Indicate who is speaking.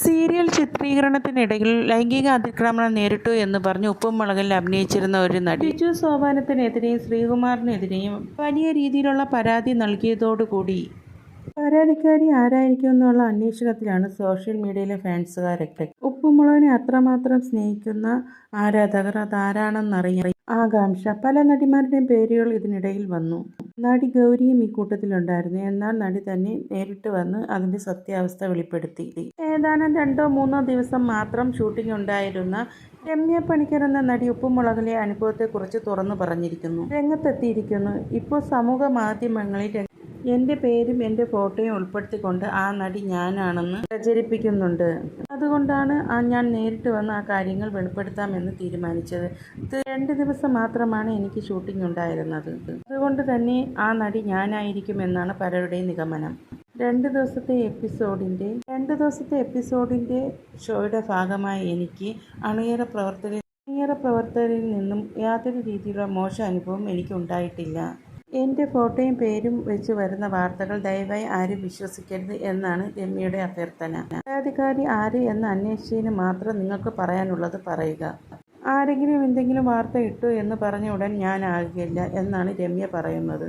Speaker 1: Serial ചിത്രീകരണത്തിനിടയിൽ ലൈംഗിക അതിക്രമണം നേരിട്ടു എന്ന് പറഞ്ഞ് ഉപ്പും മുളകിൽ അഭിനയിച്ചിരുന്ന ഒരു നടി. ബിജു സോപാനത്തിനെതിരെയും ശ്രീകുമാറിനെതിരെയും വലിയ രീതിയിലുള്ള പരാതി നൽകിയതോടുകൂടി പരാതിക്കാരി ആരായിരിക്കും എന്നുള്ള അന്വേഷണത്തിലാണ് സോഷ്യൽ മീഡിയയിലെ ഫാൻസുകാരൊക്കെ. ഉപ്പുമുളകിനെ അത്രമാത്രം സ്നേഹിക്കുന്ന ആരാധകർ അതാരാണെന്നറിയാൻ ആകാംക്ഷ. പല നടിമാരുടെയും പേരുകൾ ഇതിനിടയിൽ വന്നു. നടി ഗൗരിയും ഈ കൂട്ടത്തിലുണ്ടായിരുന്നു. എന്നാൽ നടി തന്നെ നേരിട്ട് വന്ന് അതിന്റെ സത്യാവസ്ഥ വെളിപ്പെടുത്തി. ഏതാനും രണ്ടോ മൂന്നോ ദിവസം മാത്രം ഷൂട്ടിംഗ് ഉണ്ടായിരുന്ന രമ്യ പണിക്കർ എന്ന നടി ഉപ്പുമുളകിലെ അനുഭവത്തെക്കുറിച്ച് തുറന്നു പറഞ്ഞിരിക്കുന്നു. രംഗത്തെത്തിയിരിക്കുന്നു. ഇപ്പോൾ സമൂഹ മാധ്യമങ്ങളിൽ എന്റെ പേരും എന്റെ ഫോട്ടോയും ഉൾപ്പെടുത്തിക്കൊണ്ട് ആ നടി ഞാനാണെന്ന് പ്രചരിപ്പിക്കുന്നുണ്ട്. അതുകൊണ്ടാണ് ആ ഞാൻ നേരിട്ട് വന്ന് ആ കാര്യങ്ങൾ വെളിപ്പെടുത്താമെന്ന് തീരുമാനിച്ചത്. രണ്ട് ദിവസം മാത്രമാണ് എനിക്ക് ഷൂട്ടിംഗ് ഉണ്ടായിരുന്നത്. അതുകൊണ്ട് തന്നെ ആ നടി ഞാനായിരിക്കുമെന്നാണ് പലരുടെയും നിഗമനം. രണ്ട് ദിവസത്തെ എപ്പിസോഡിന്റെ രണ്ട് ദിവസത്തെ എപ്പിസോഡിന്റെ ഷോയുടെ ഭാഗമായി എനിക്ക് അണിയറ പ്രവർത്തകർ അണിയറ പ്രവർത്തകരിൽ നിന്നും യാതൊരു രീതിയിലുള്ള മോശം അനുഭവം എനിക്കുണ്ടായിട്ടില്ല എന്റെ ഫോട്ടോയും പേരും വെച്ച് വരുന്ന വാർത്തകൾ ദയവായി ആരും വിശ്വസിക്കരുത് എന്നാണ് രമ്യയുടെ അഭ്യർത്ഥന. പരാതിക്കാരി ആര് എന്ന് അന്വേഷിച്ചതിന് മാത്രം നിങ്ങൾക്ക് പറയാനുള്ളത് പറയുക. ആരെങ്കിലും എന്തെങ്കിലും വാർത്ത ഇട്ടു എന്ന് പറഞ്ഞ ഉടൻ ഞാൻ ആകില്ല എന്നാണ് രമ്യ പറയുന്നത്.